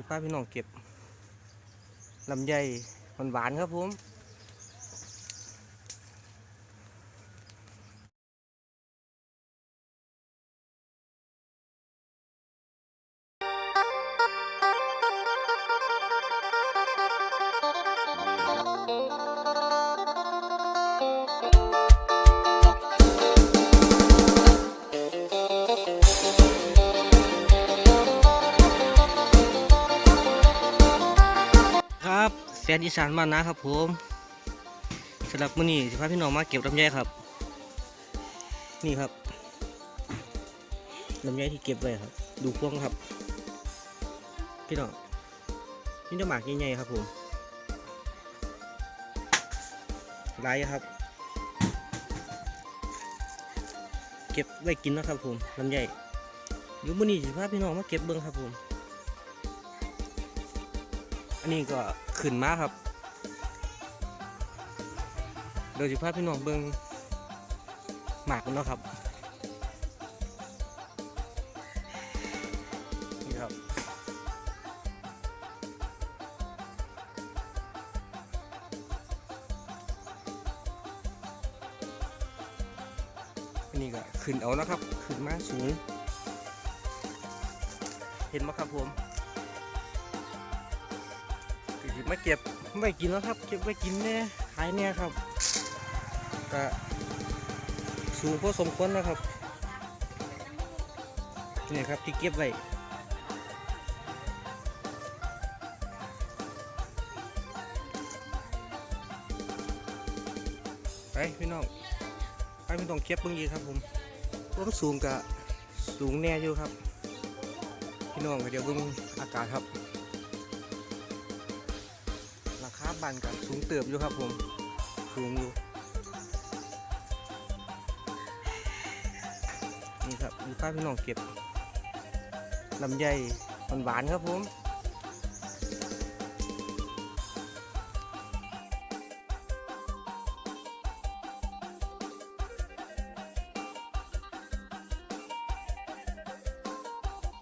อยู่ป้าพี่น้องเก็บลำไยหวานครับผมครับแฟ นอีสานบ้านนะครับผมสำหรับมื้อนี้สิพาพี่น้องมาเก็บลำไยครับ นี่ครับลำไยที่เก็บไว้ครับ ดูพวงครับ พี่น้องนี่จะหมากใหญ่ๆครับผมหลายครับ เก็บไว้กินนะครับผมลำไยเดี๋ยวมื้อนี้สิพาพี่น้องมาเก็บเบิ่งครับผม อันนี้ก็ขึ้นมาครับ โดยเฉพาะพี่น้องเบิงหมากมันเนาะครับนี่ครับ อันนี้ก็ขึ้นเอานะครับ ขึ้นมาสูง เห็นไหมครับผม มาเก็บไว้กินแล้วครับ เก็บไว้กินแน่ขายแน่ครับก็สูงพอสมควรนะครับนี่ครับที่เก็บไว้ไปพี่น้องไปพี่น้องเก็บเบิ่งอีครับผมต้นสูงกะสูงแน่อยู่ครับ พี่น้องเดี๋ยวเบิ่งอากาศครับ ราคานกับสูงเติบอยู่ครับผมสูงอยู่นี่ครับมีป้าพี่น้องเก็บลำไยหวานๆครับผม